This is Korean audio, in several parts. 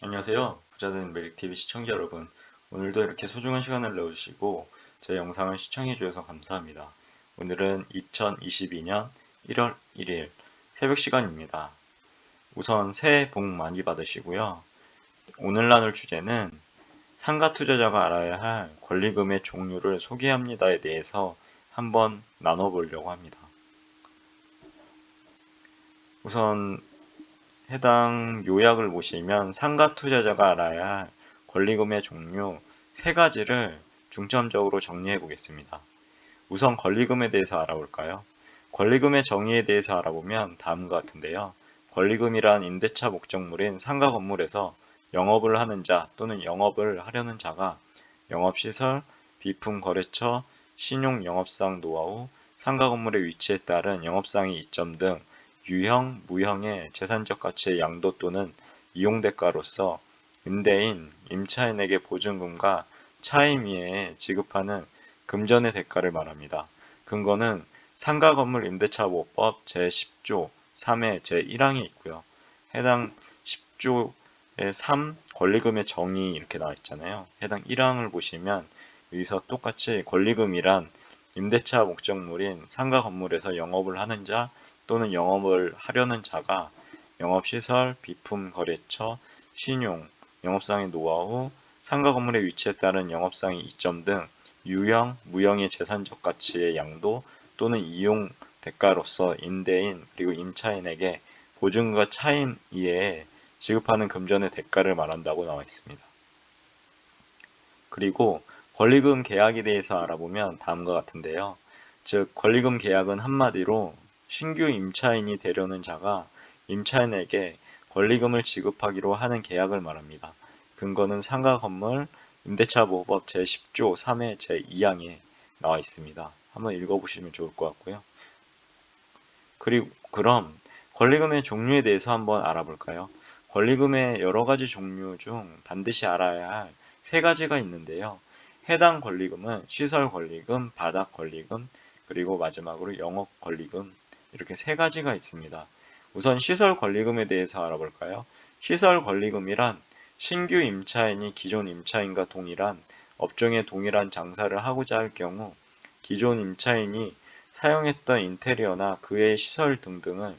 안녕하세요. 부자되는 매력TV 시청자 여러분. 오늘도 이렇게 소중한 시간을 내주시고 제 영상을 시청해 주셔서 감사합니다. 오늘은 2022년 1월 1일 새벽 시간입니다. 우선 새해 복 많이 받으시고요. 오늘 나눌 주제는 상가 투자자가 알아야 할 권리금의 종류를 소개합니다에 대해서 한번 나눠보려고 합니다. 우선 해당 요약을 보시면 상가 투자자가 알아야 할 권리금의 종류 세 가지를 중점적으로 정리해 보겠습니다. 우선 권리금에 대해서 알아볼까요? 권리금의 정의에 대해서 알아보면 다음과 같은데요. 권리금이란 임대차 목적물인 상가 건물에서 영업을 하는 자 또는 영업을 하려는 자가 영업시설, 비품 거래처, 신용 영업상 노하우, 상가 건물의 위치에 따른 영업상의 이점 등 유형, 무형의 재산적 가치의 양도 또는 이용대가로서 임대인, 임차인에게 보증금과 차임위에 지급하는 금전의 대가를 말합니다. 근거는 상가 건물 임대차보법 제10조 3의 제1항이 있고요. 해당 10조의 3 권리금의 정의 이렇게 나와 있잖아요. 해당 1항을 보시면 여기서 똑같이 권리금이란 임대차 목적물인 상가 건물에서 영업을 하는 자 또는 영업을 하려는 자가 영업시설, 비품 거래처, 신용, 영업상의 노하우, 상가 건물의 위치에 따른 영업상의 이점 등 유형, 무형의 재산적 가치의 양도 또는 이용 대가로서 임대인 그리고 임차인에게 보증과 차임 이외에 지급하는 금전의 대가를 말한다고 나와 있습니다. 그리고 권리금 계약에 대해서 알아보면 다음과 같은데요. 즉 권리금 계약은 한마디로 신규 임차인이 되려는 자가 임차인에게 권리금을 지급하기로 하는 계약을 말합니다. 근거는 상가 건물 임대차 보호법 제10조 3회 제2항에 나와 있습니다. 한번 읽어보시면 좋을 것 같고요. 그리고 그럼 권리금의 종류에 대해서 한번 알아볼까요? 권리금의 여러 가지 종류 중 반드시 알아야 할 세 가지가 있는데요. 해당 권리금은 시설 권리금, 바닥 권리금, 그리고 마지막으로 영업 권리금 이렇게 세 가지가 있습니다. 우선 시설 권리금에 대해서 알아볼까요? 시설 권리금이란 신규 임차인이 기존 임차인과 동일한 업종에 동일한 장사를 하고자 할 경우 기존 임차인이 사용했던 인테리어나 그의 시설 등등을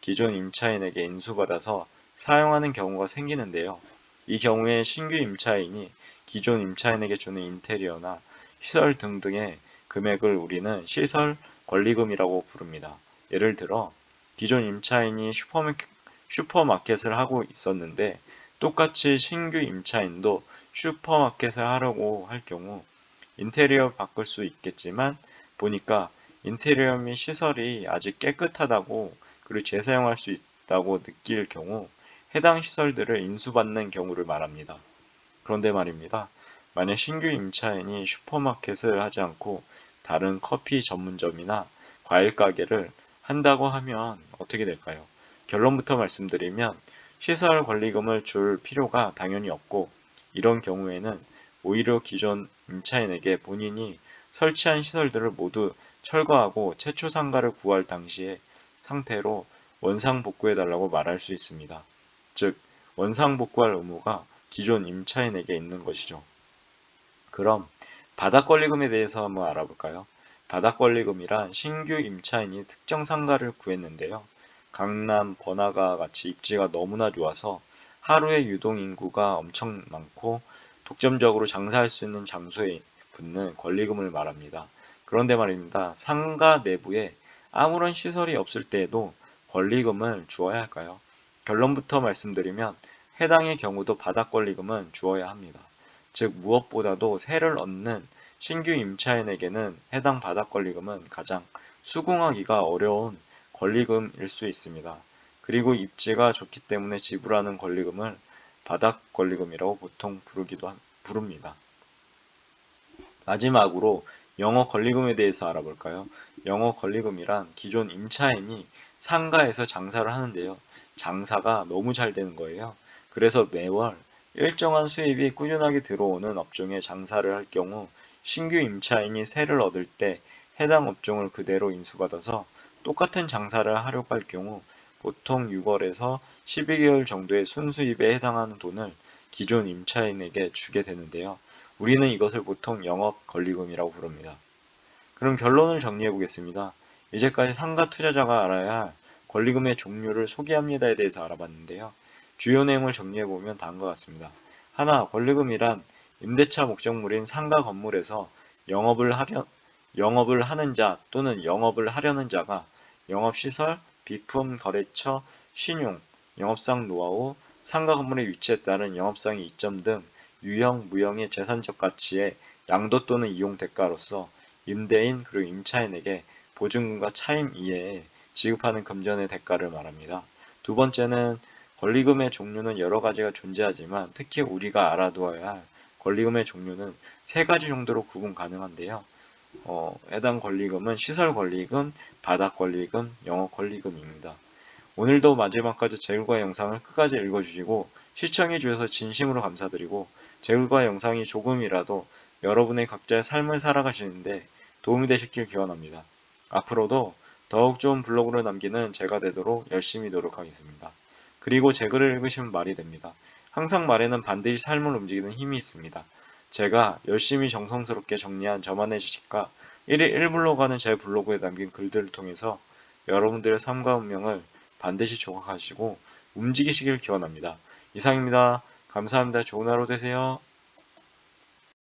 기존 임차인에게 인수받아서 사용하는 경우가 생기는데요. 이 경우에 신규 임차인이 기존 임차인에게 주는 인테리어나 시설 등등의 금액을 우리는 시설 권리금이라고 부릅니다. 예를 들어 기존 임차인이 슈퍼마켓, 슈퍼마켓 을 하고 있었는데 똑같이 신규 임차인도 슈퍼마켓을 하려고 할 경우 인테리어 바꿀 수 있겠지만 보니까 인테리어 및 시설이 아직 깨끗하다고 그리고 재사용할 수 있다고 느낄 경우 해당 시설들을 인수받는 경우를 말합니다. 그런데 말입니다. 만약 신규 임차인이 슈퍼마켓을 하지 않고 다른 커피 전문점이나 과일 가게를 한다고 하면 어떻게 될까요? 결론부터 말씀드리면 시설 권리금을 줄 필요가 당연히 없고 이런 경우에는 오히려 기존 임차인에게 본인이 설치한 시설들을 모두 철거하고 최초 상가를 구할 당시의 상태로 원상 복구해달라고 말할 수 있습니다. 즉, 원상 복구할 의무가 기존 임차인에게 있는 것이죠. 그럼 바닥 권리금에 대해서 한번 알아볼까요? 바닥권리금이란 신규 임차인이 특정 상가를 구했는데요. 강남, 번화가 같이 입지가 너무나 좋아서 하루에 유동 인구가 엄청 많고 독점적으로 장사할 수 있는 장소에 붙는 권리금을 말합니다. 그런데 말입니다. 상가 내부에 아무런 시설이 없을 때에도 권리금을 주어야 할까요? 결론부터 말씀드리면 해당의 경우도 바닥 권리금은 주어야 합니다. 즉 무엇보다도 세를 얻는 신규 임차인에게는 해당 바닥 권리금은 가장 수긍하기가 어려운 권리금일 수 있습니다. 그리고 입지가 좋기 때문에 지불하는 권리금을 바닥 권리금이라고 보통 부르기도 부릅니다. 마지막으로 영어 권리금에 대해서 알아볼까요? 영어 권리금이란 기존 임차인이 상가에서 장사를 하는데요. 장사가 너무 잘 되는 거예요. 그래서 매월 일정한 수입이 꾸준하게 들어오는 업종에 장사를 할 경우 신규 임차인이 세를 얻을 때 해당 업종을 그대로 인수받아서 똑같은 장사를 하려고 할 경우 보통 6월에서 12개월 정도의 순수입에 해당하는 돈을 기존 임차인에게 주게 되는데요. 우리는 이것을 보통 영업 권리금이라고 부릅니다. 그럼 결론을 정리해 보겠습니다. 이제까지 상가 투자자가 알아야 할 권리금의 종류를 소개합니다에 대해서 알아봤는데요. 주요 내용을 정리해 보면 다음과 같습니다. 하나, 권리금이란 임대차 목적물인 상가 건물에서 영업을 하려, 영업을 하는 자 또는 영업을 하려는 자가 영업시설, 비품, 거래처, 신용, 영업상 노하우, 상가 건물의 위치에 따른 영업상의 이점 등 유형, 무형의 재산적 가치의 양도 또는 이용 대가로서 임대인 그리고 임차인에게 보증금과 차임 이외에 지급하는 금전의 대가를 말합니다. 두 번째는 권리금의 종류는 여러 가지가 존재하지만 특히 우리가 알아두어야 할 권리금의 종류는 세 가지 정도로 구분 가능한데요. 어, 해당 권리금은 시설 권리금, 바닥 권리금, 영업 권리금입니다. 오늘도 마지막까지 제 결과 영상을 끝까지 읽어주시고 시청해 주셔서 진심으로 감사드리고 제 결과 영상이 조금이라도 여러분의 각자의 삶을 살아가시는데 도움이 되셨길 기원합니다. 앞으로도 더욱 좋은 블로그를 남기는 제가 되도록 열심히 노력하겠습니다. 그리고 제 글을 읽으시면 말이 됩니다. 항상 말에는 반드시 삶을 움직이는 힘이 있습니다. 제가 열심히 정성스럽게 정리한 저만의 지식과 1일 1블로그 하는 제 블로그에 남긴 글들을 통해서 여러분들의 삶과 운명을 반드시 조각하시고 움직이시길 기원합니다. 이상입니다. 감사합니다. 좋은 하루 되세요.